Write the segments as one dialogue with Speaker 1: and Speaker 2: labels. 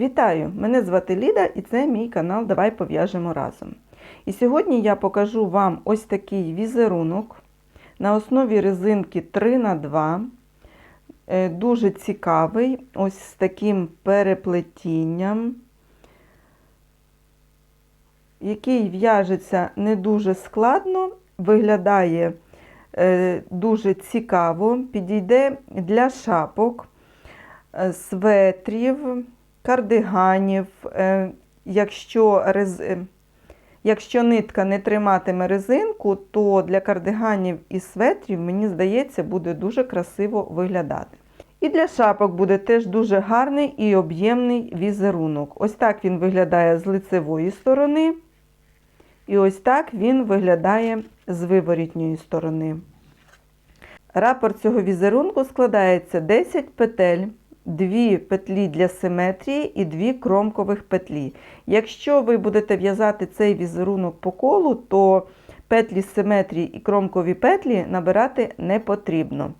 Speaker 1: Вітаю! Мене звати Ліда і це мій канал Давай пов'яжемо разом. І сьогодні я покажу вам ось такий візерунок на основі резинки 3х2. Е, Дуже цікавий, ось з таким переплетінням, який в'яжеться не дуже складно, виглядає е, дуже цікаво, підійде для шапок, е, светрів, кардиганів. Е, Якщо, рез... е, якщо нитка не триматиме резинку, то для кардиганів і светрів, мені здається, буде дуже красиво виглядати. І для шапок буде теж дуже гарний і об'ємний візерунок. Ось так він виглядає з лицевої сторони. І ось так він виглядає з виворітньої сторони. Рапорт цього візерунку складається 10 петель, 2 петлі для симетрії і 2 кромкових петлі. Якщо ви будете в'язати цей візерунок по колу, то петлі симетрії і кромкові петлі набирати не потрібно.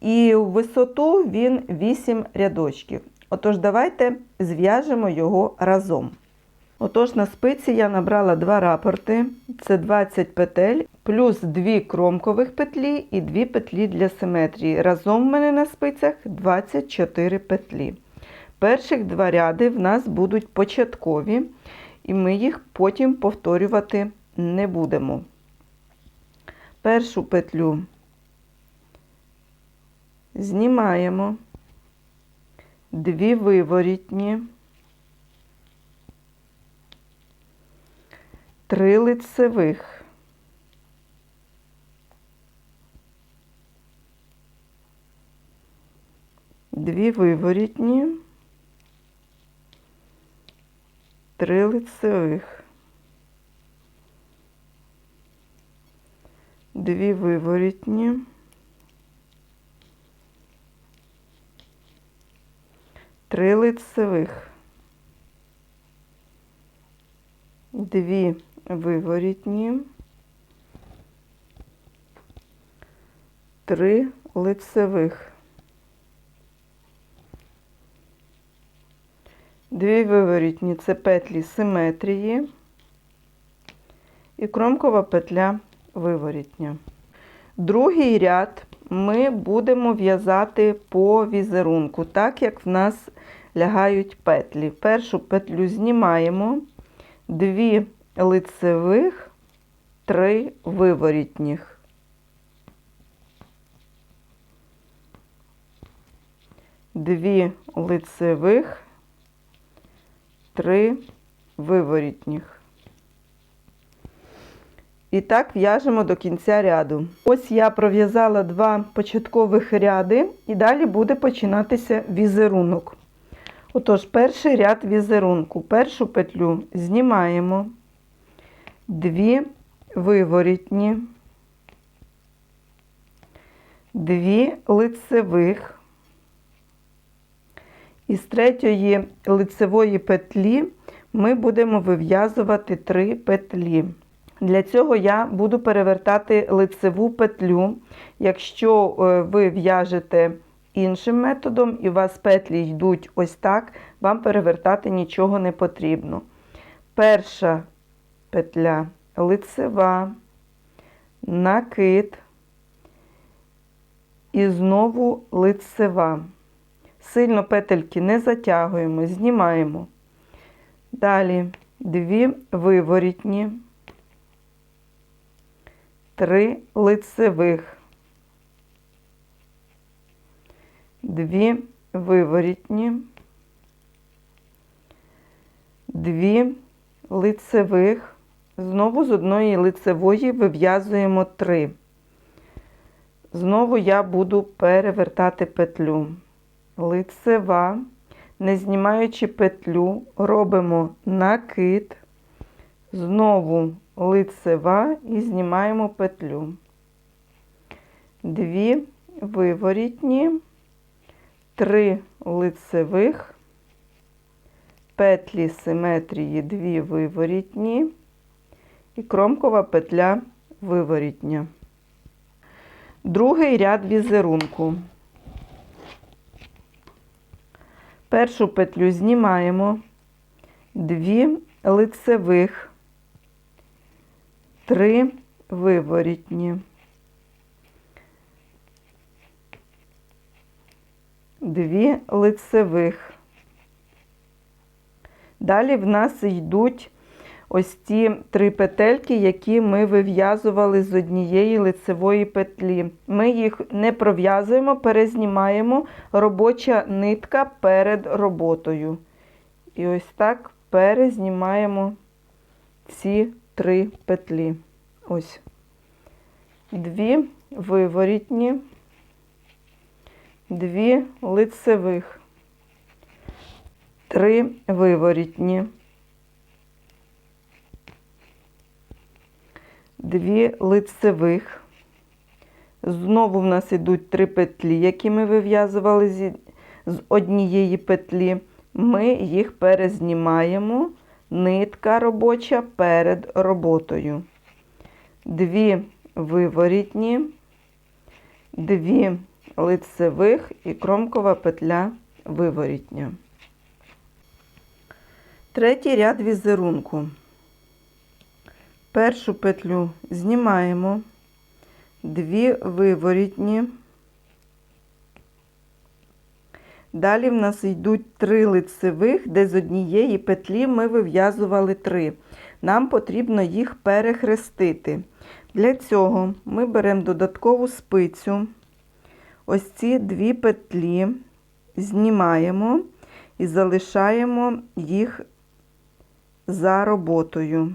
Speaker 1: І в висоту він 8 рядочків. Отож, давайте зв'яжемо його разом. Отож, на спиці я набрала два рапорти, це 20 петель, плюс 2 кромкових петлі і 2 петлі для симетрії. Разом в мене на спицях 24 петлі. Перших два ряди в нас будуть початкові, і ми їх потім повторювати не будемо. Першу петлю знімаємо, дві виворітні. Три лицевих. Дві виворітні, три лицевих, дві виворітні, три лицевих, дві виворітні, три лицевих, дві виворітні це петлі симетрії і кромкова петля виворітня. Другий ряд ми будемо в'язати по візерунку, так як в нас лягають петлі. Першу петлю знімаємо, дві лицевих, три виворітніх. Дві лицевих, три виворітніх. І так в'яжемо до кінця ряду. Ось я пров'язала два початкових ряди, і далі буде починатися візерунок. Отож, перший ряд візерунку. Першу петлю знімаємо дві виворітні, дві лицевих. Із третьої лицевої петлі ми будемо вив'язувати три петлі. Для цього я буду перевертати лицеву петлю. Якщо ви в'яжете іншим методом і у вас петлі йдуть ось так, вам перевертати нічого не потрібно. Перша петля лицева, накид і знову лицева. Сильно петельки не затягуємо, знімаємо. Далі дві виворітні, три лицевих, дві виворітні, дві лицевих, Знову з одної лицевої вив'язуємо 3. Знову я буду перевертати петлю. Лицева, не знімаючи петлю, робимо накид, знову лицева і знімаємо петлю. Дві виворітні, три лицевих, петлі симетрії, дві виворітні і кромкова петля виворітня. Другий ряд візерунку. Першу петлю знімаємо, дві лицевих, три виворітні, дві лицевих. Далі в нас йдуть ось ті три петельки, які ми вив'язували з однієї лицевої петлі. Ми їх не пров'язуємо, перезнімаємо робоча нитка перед роботою. І ось так перезнімаємо ці три петлі. Ось. Дві виворітні, дві лицевих, три виворітні. Дві лицевих. Знову в нас йдуть три петлі, які ми вив'язували з однієї петлі. Ми їх перезнімаємо, нитка робоча перед роботою. Дві виворітні, дві лицевих і кромкова петля виворітня. Третій ряд візерунку. Першу петлю знімаємо, дві виворітні. Далі в нас йдуть три лицевих, де з однієї петлі ми вив'язували три. Нам потрібно їх перехрестити. Для цього ми беремо додаткову спицю, ось ці дві петлі, знімаємо і залишаємо їх за роботою.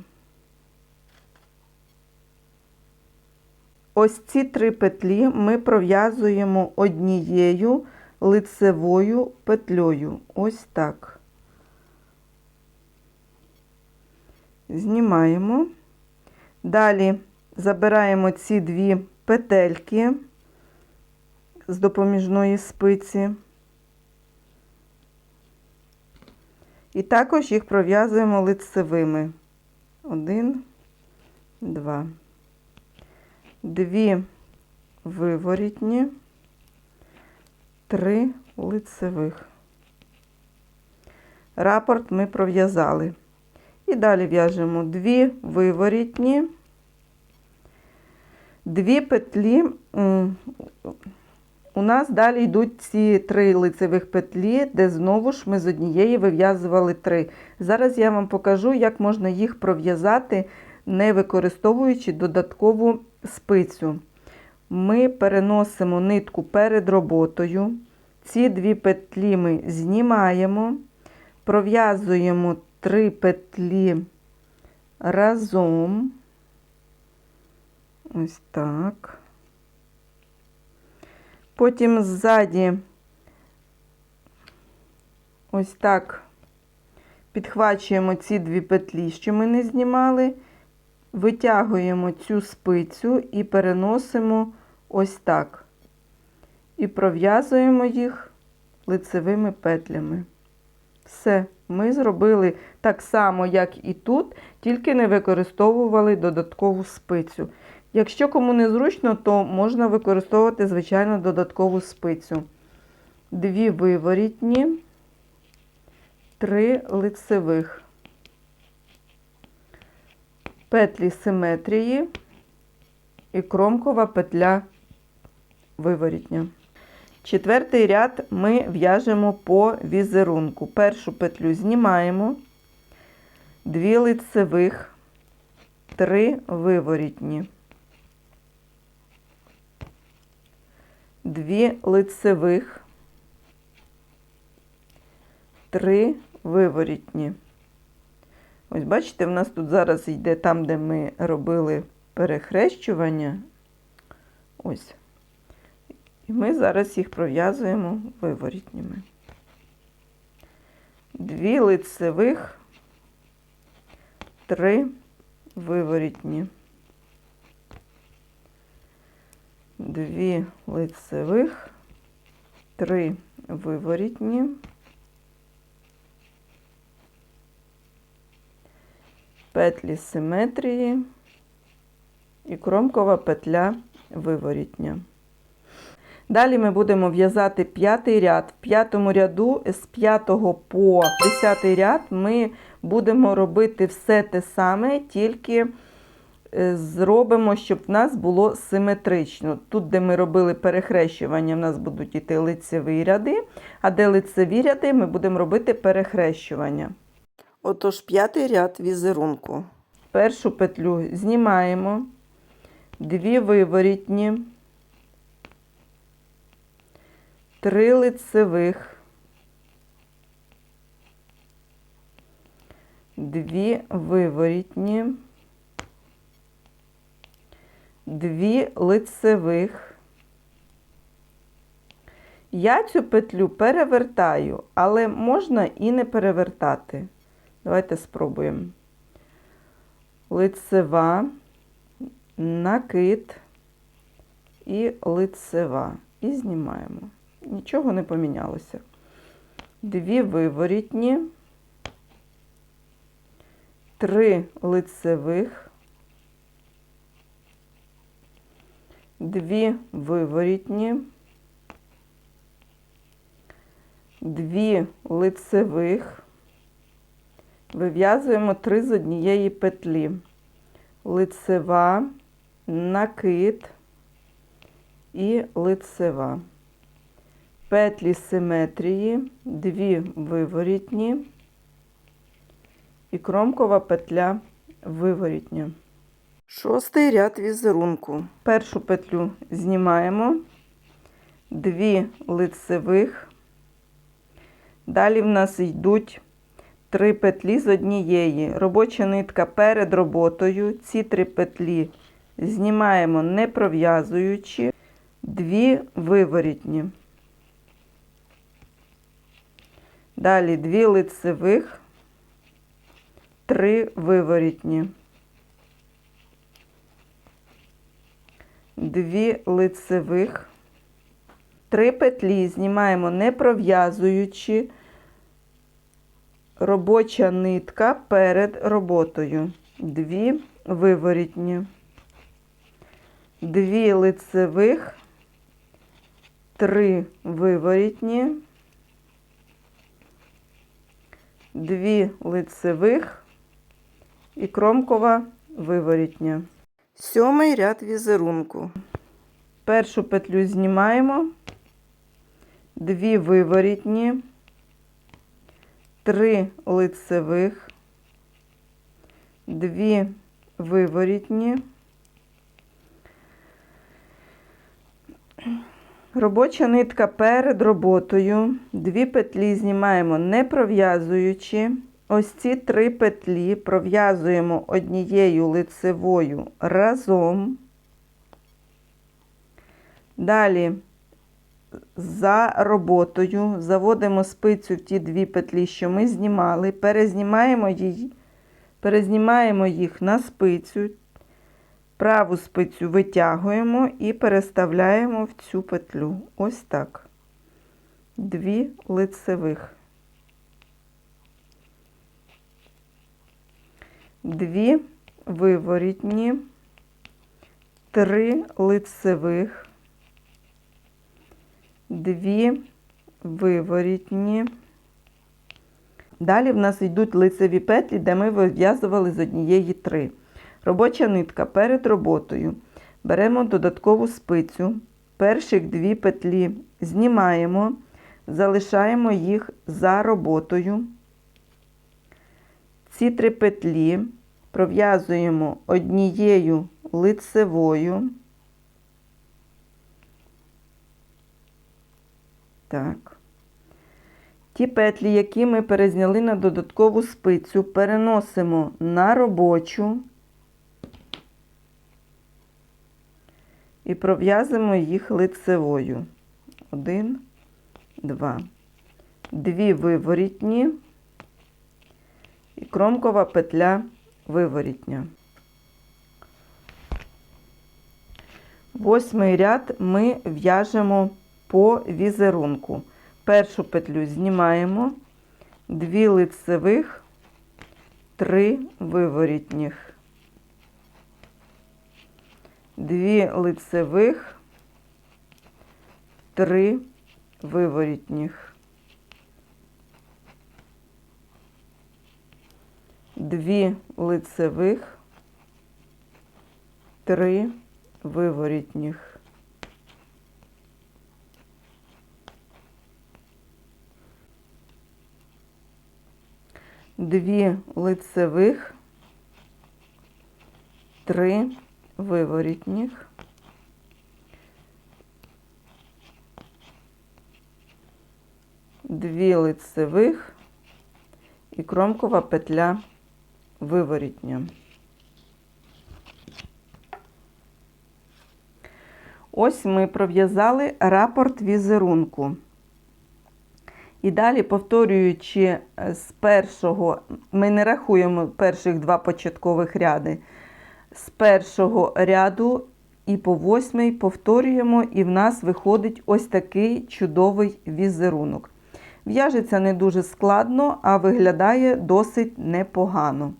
Speaker 1: Ось ці три петлі ми пров'язуємо однією лицевою петлею. Ось так. Знімаємо. Далі забираємо ці дві петельки з допоміжної спиці. І також їх пров'язуємо лицевими. Один, два дві виворітні, три лицевих. Рапорт ми пров'язали. І далі в'яжемо дві виворітні, дві петлі. У нас далі йдуть ці три лицевих петлі, де знову ж ми з однієї вив'язували три. Зараз я вам покажу, як можна їх пров'язати, не використовуючи додаткову спицю. Ми переносимо нитку перед роботою. Ці дві петлі ми знімаємо, пров'язуємо три петлі разом. Ось так. Потім ззаді ось так підхвачуємо ці дві петлі, що ми не знімали, витягуємо цю спицю і переносимо ось так. І пров'язуємо їх лицевими петлями. Все, ми зробили так само, як і тут, тільки не використовували додаткову спицю. Якщо кому не зручно, то можна використовувати, звичайно, додаткову спицю. Дві виворітні, три лицевих, петлі симетрії і кромкова петля виворітня. Четвертий ряд ми в'яжемо по візерунку. Першу петлю знімаємо, дві лицевих, три виворітні, дві лицевих, три виворітні. Ось бачите, в нас тут зараз йде там, де ми робили перехрещування. Ось. І ми зараз їх пров'язуємо виворітніми. Дві лицевих, три виворітні. Дві лицевих, три виворітні. Петлі симетрії і кромкова петля виворітня. Далі ми будемо в'язати п'ятий ряд. В п'ятому ряду з 5 по 10 ряд ми будемо робити все те саме, тільки е, зробимо, щоб в нас було симетрично. Тут, де ми робили перехрещування, в нас будуть йти лицеві ряди, а де лицеві ряди, ми будемо робити перехрещування. Отож, п'ятий ряд візерунку. Першу петлю знімаємо, дві виворітні, три лицевих, дві виворітні, дві лицевих. Я цю петлю перевертаю, але можна і не перевертати. Давайте спробуємо. Лицева, накид і лицева. І знімаємо. Нічого не помінялося. Дві виворітні, три лицевих, дві виворітні, дві лицевих. Вив'язуємо три з однієї петлі. Лицева, накид і лицева. Петлі симетрії, дві виворітні і кромкова петля виворітня. Шостий ряд візерунку. Першу петлю знімаємо, дві лицевих. Далі в нас йдуть три петлі з однієї. Робоча нитка перед роботою. Ці три петлі знімаємо не пров'язуючи, дві виворітні. Далі дві лицевих, три виворітні. Дві лицевих, три петлі знімаємо не пров'язуючи, робоча нитка перед роботою. Дві виворітні, дві лицевих, три виворітні, дві лицевих і кромкова виворітня. Сьомий ряд візерунку. Першу петлю знімаємо, дві виворітні, три лицевих, дві виворітні, робоча нитка перед роботою, дві петлі знімаємо не пров'язуючи. Ось ці три петлі пров'язуємо однією лицевою разом. Далі за роботою заводимо спицю в ті дві петлі, що ми знімали, перезнімаємо, її, перезнімаємо їх на спицю, праву спицю витягуємо і переставляємо в цю петлю. Ось так. Дві лицевих. Дві виворітні, три лицевих дві виворітні. Далі в нас йдуть лицеві петлі, де ми вив'язували з однієї три. Робоча нитка перед роботою. Беремо додаткову спицю, перших дві петлі знімаємо, залишаємо їх за роботою. Ці три петлі пров'язуємо однією лицевою. Так. Ті петлі, які ми перезняли на додаткову спицю, переносимо на робочу і пров'язуємо їх лицевою. Один, два. Дві виворітні і кромкова петля виворітня. Восьмий ряд ми в'яжемо по візерунку. Першу петлю знімаємо, дві лицевих, три виворітніх, дві лицевих, 3 виворітніх, 2 лицевих, 3 виворітніх. Дві лицевих, три виворітніх, дві лицевих і кромкова петля виворітня. Ось ми пров'язали рапорт візерунку. І далі, повторюючи е, з першого, ми не рахуємо перших два початкових ряди. З першого ряду і по восьмий повторюємо, і в нас виходить ось такий чудовий візерунок. В'яжеться не дуже складно, а виглядає досить непогано.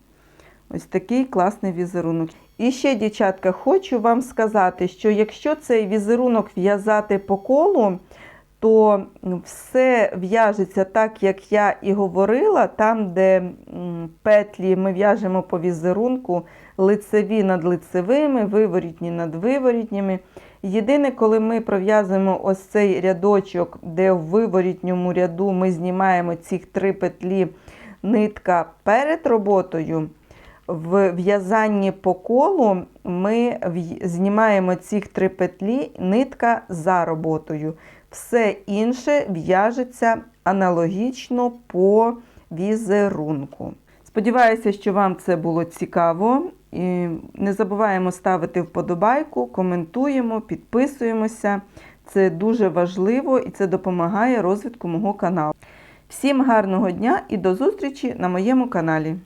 Speaker 1: Ось такий класний візерунок. І ще, дівчатка, хочу вам сказати, що якщо цей візерунок в'язати по колу, то все в'яжеться так, як я і говорила, там, де петлі ми в'яжемо по візерунку, лицеві над лицевими, виворітні над виворітніми. Єдине, коли ми пров'язуємо ось цей рядочок, де в виворітньому ряду ми знімаємо ці три петлі нитка перед роботою, в в'язанні по колу ми знімаємо ці три петлі нитка за роботою. Все інше в'яжеться аналогічно по візерунку. Сподіваюся, що вам це було цікаво. І не забуваємо ставити вподобайку, коментуємо, підписуємося. Це дуже важливо і це допомагає розвитку мого каналу. Всім гарного дня і до зустрічі на моєму каналі.